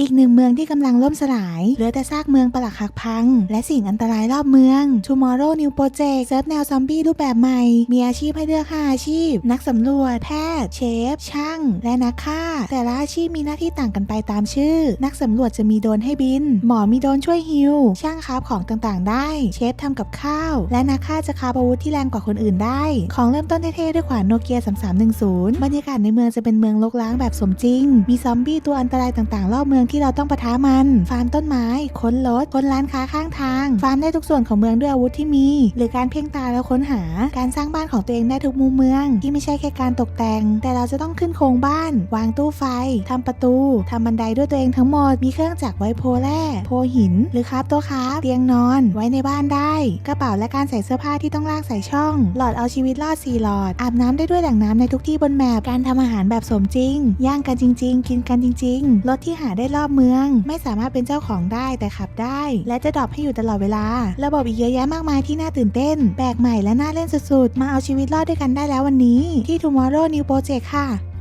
อีกหนึ่งเมืองที่กำลังล่มสลาย เหลือแต่ซากเมืองปรักหักพัง และสิ่งอันตรายรอบเมือง Tomorrow New Project เซิร์ฟแนวซอมบี้รูปแบบใหม่ มีอาชีพให้เลือก5อาชีพ นักสำรวจ แพทย์ เชฟ ช่าง และนักฆ่า แต่ละอาชีพมีหน้าที่ต่างกันไปตามชื่อ นักสำรวจจะมีโดนให้บิน หมอมีโดนช่วยฮิว ช่างคราฟของต่างๆ ได้ เชฟทำกับข้าว และนักฆ่าจะคราฟอาวุธที่แรงกว่าคนอื่นได้ ของเริ่มต้นเท่ๆด้วยขวานโนเกีย 3310 บรรยากาศในเมืองจะเป็นเมืองลกล้างแบบสมจริง มีซอมบี้ตัวอันตรายต่างๆรอบเมืองที่เราต้องปะทะมัน ฟาร์มต้นไม้ค้นรถค้นร้านค้าข้างทาง ฟาร์มได้ทุกส่วนของเมืองด้วยอาวุธที่มี หรือการเพ่งตาแล้วค้นหา การสร้างบ้านของตัวเองได้ทุกมุมเมือง ที่ไม่ใช่แค่การตกแต่ง แต่เราจะต้องขึ้นโครงบ้าน วางตู้ไฟทำประตูทำบันไดด้วยตัวเองทั้งหมด มีเครื่องจักรไว้โพแร่โพหิน หรือครับตัวครับเตียงนอน ไว้ในบ้านได้ กระเป๋าและการใส่เสื้อผ้าที่ต้องลากใส่ช่อง หลอดเอาชีวิตรอด4หลอด อาบน้ำได้ด้วยแหล่งน้ำในทุกที่บนแมปการทำอาหารแบบสมจริง ย่างกันจริง ๆ กินกันจริงๆรถที่หาได้รอบเมือง ไม่สามารถเป็นเจ้าของได้แต่ขับได้ และจะดรอปให้อยู่ตลอดเวลา ระบบอีกเยอะแยะมากมายที่น่าตื่นเต้นแปลกใหม่และน่าเล่นสุดๆ มาเอาชีวิตรอดด้วยกันได้แล้ววันนี้ ที่ Tomorrow New Project ค่ะ